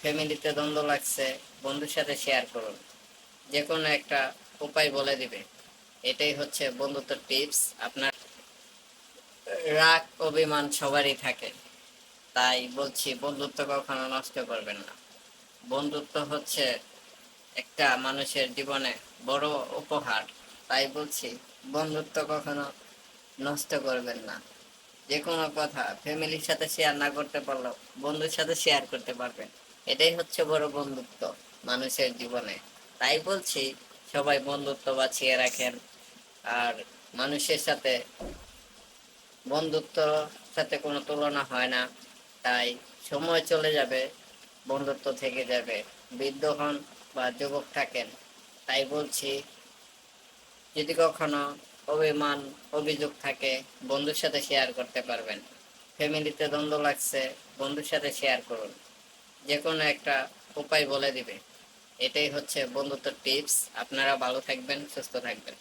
ফ্যামিলিতে দ্বন্দ্ব লাগছে, বন্ধুর সাথে শেয়ার করুন। যে কোনো একটা উপায় বলে দিবে। এটাই হচ্ছে বন্ধুত্ব টিপস আপনার রাগ, অভিমান সবারই থাকে। তাই বলছি, বন্ধুত্ব কখনো নষ্ট করবেন না। বন্ধুত্ব হচ্ছে একটা মানুষের জীবনে বড় উপহার। তাই বলছি, বন্ধুত্ব কখনো নষ্ট করবেন না। যে কোনো কথা ফ্যামিলির সাথে শেয়ার না করতে পারলেও বন্ধুর সাথে শেয়ার করতে পারবেন। এটাই হচ্ছে বড় বন্ধুত্ব মানুষের জীবনে। তাই বলছি, সবাই বন্ধুত্ব বাঁচিয়ে রাখেন। আর মানুষের সাথে বন্ধুত্ব সাথে কোনো তুলনা হয় না। তাই সময় চলে যাবে, বন্ধুত্ব থেকে যাবে। বৃদ্ধ হন বা যুবক থাকেন, তাই বলছি, যদি কখনো অভিমান, অভিযোগ থাকে, বন্ধুর সাথে শেয়ার করতে পারবেন। ফ্যামিলিতে দ্বন্দ্ব লাগছে, বন্ধুর সাথে শেয়ার করুন। যে কোনো একটা উপায় বলে দিবে। এটাই হচ্ছে বন্ধুত্ব টিপস আপনারা ভালো থাকবেন, সুস্থ থাকবেন।